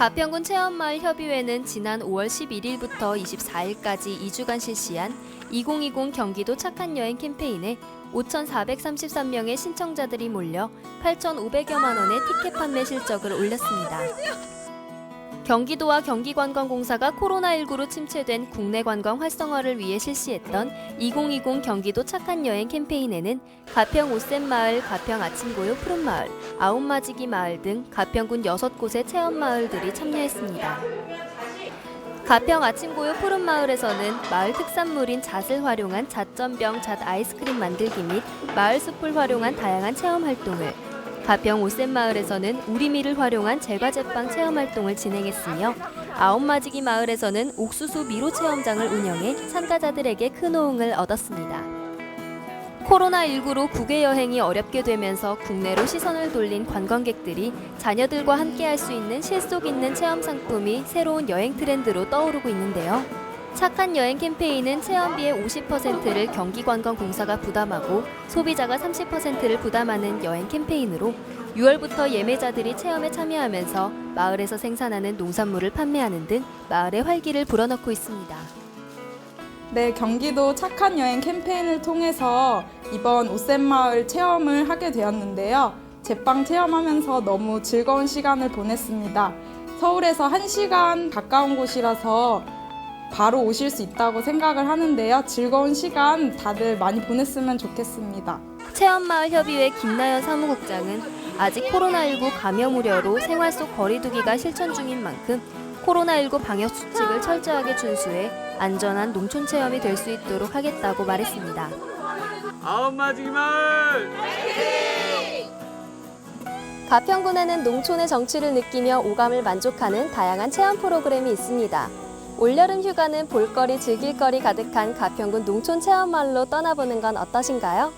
가평군 체험마을 협의회는 지난 5월 11일부터 24일까지 2주간 실시한 2020 경기도 착한 여행 캠페인에 5,433명의 신청자들이 몰려 8,500여만 원의 티켓 판매 실적을 올렸습니다. 경기도와 경기관광공사가 코로나19로 침체된 국내 관광 활성화를 위해 실시했던 2020 경기도 착한 여행 캠페인에는 가평 오센마을, 가평 아침고요 푸른마을, 아웃마지기 마을 등 가평군 6곳의 체험마을들이 참여했습니다. 가평 아침고요 푸른마을에서는 마을 특산물인 잣을 활용한 잣전병, 잣 아이스크림 만들기 및 마을 숲을 활용한 다양한 체험 활동을 가평 오센마을에서는 우리미를 활용한 제과제빵 체험 활동을 진행했으며 아홉마지기 마을에서는 옥수수 미로 체험장을 운영해 참가자들에게 큰 호응을 얻었습니다. 코로나19로 국외 여행이 어렵게 되면서 국내로 시선을 돌린 관광객들이 자녀들과 함께 할 수 있는 실속 있는 체험 상품이 새로운 여행 트렌드로 떠오르고 있는데요. 착한 여행 캠페인은 체험비의 50%를 경기관광공사가 부담하고 소비자가 30%를 부담하는 여행 캠페인으로 6월부터 예매자들이 체험에 참여하면서 마을에서 생산하는 농산물을 판매하는 등 마을의 활기를 불어넣고 있습니다. 네, 경기도 착한 여행 캠페인을 통해서 이번 오센마을 체험을 하게 되었는데요. 제빵 체험하면서 너무 즐거운 시간을 보냈습니다. 서울에서 1시간 가까운 곳이라서 바로 오실 수 있다고 생각을 하는데요. 즐거운 시간 다들 많이 보냈으면 좋겠습니다. 체험마을협의회 김나연 사무국장은 아직 코로나19 감염 우려로 생활 속 거리두기가 실천 중인 만큼 코로나19 방역 수칙을 철저하게 준수해 안전한 농촌 체험이 될 수 있도록 하겠다고 말했습니다. 아홉 마지기 마을 가평군에는 농촌의 정취를 느끼며 오감을 만족하는 다양한 체험 프로그램이 있습니다. 올여름 휴가는 볼거리 즐길거리 가득한 가평군 농촌 체험마을로 떠나보는 건 어떠신가요?